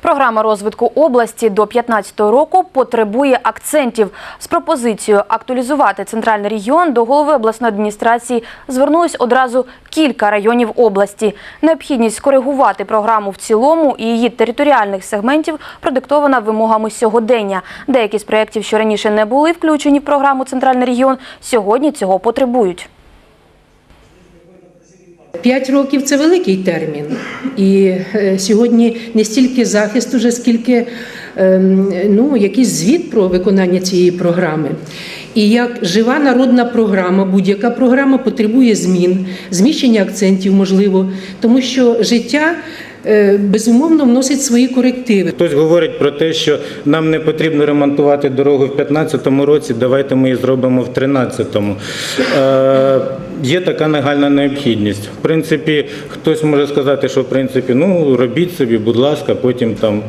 Програма розвитку області до 2015 року потребує акцентів. З пропозицією актуалізувати центральний регіон до голови обласної адміністрації звернулись одразу кілька районів області. Необхідність скоригувати програму в цілому і її територіальних сегментів продиктована вимогами сьогодення. Деякі з проєктів, що раніше не були включені в програму Центральний регіон, сьогодні цього потребують. П'ять років це великий термін, і е, сьогодні не стільки захист, уже скільки ем, ну, якийсь звіт про виконання цієї програми. І як жива народна програма, будь-яка програма потребує змін, зміщення акцентів, можливо, тому що життя безумовно вносить свої корективи. Хтось говорить про те, що нам не потрібно ремонтувати дорогу в 2015 році, давайте ми її зробимо в 2013. Е, є така нагальна необхідність. В принципі, хтось може сказати, що в принципі, ну робіть собі, будь ласка, потім там.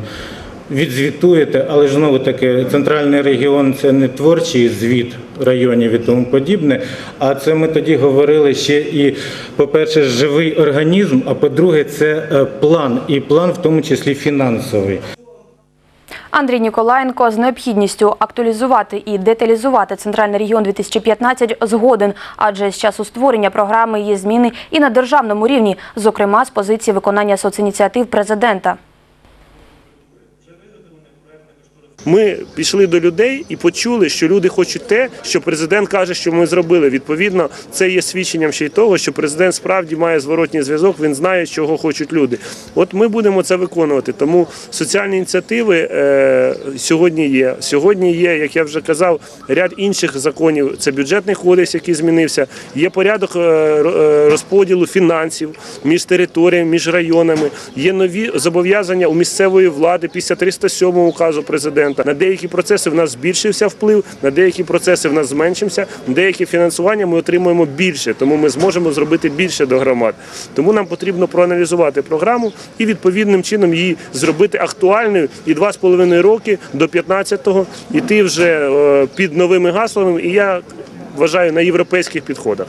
Відзвітуєте, але ж знову таки центральний регіон це не творчий звіт районів і тому подібне. А це ми тоді говорили ще і, по-перше, живий організм, а по-друге, це е, план, і план в тому числі фінансовий. Андрій Ніколаєнко з необхідністю актуалізувати і деталізувати центральний регіон 2015 згоден, адже з часу створення програми є зміни і на державному рівні, зокрема з позиції виконання соцініціатив президента. Ми пішли до людей і почули, що люди хочуть те, що президент каже, що ми зробили. Відповідно, це є свідченням ще й того, що президент справді має зворотній зв'язок. Він знає, чого хочуть люди. От ми будемо це виконувати. Тому соціальні ініціативи е, сьогодні є. Сьогодні є, як я вже казав, ряд інших законів. Це бюджетний кодекс, який змінився. Є порядок е, е, розподілу фінансів між територіями, між районами. Є нові зобов'язання у місцевої влади після 307 указу президента. На деякі процеси в нас збільшився вплив, на деякі процеси в нас зменшився. Деякі фінансування ми отримуємо більше, тому ми зможемо зробити більше до громад. Тому нам потрібно проаналізувати програму і відповідним чином її зробити актуальною і два з половиною роки до 15-го іти вже е, під новими гаслами. І я вважаю на європейських підходах.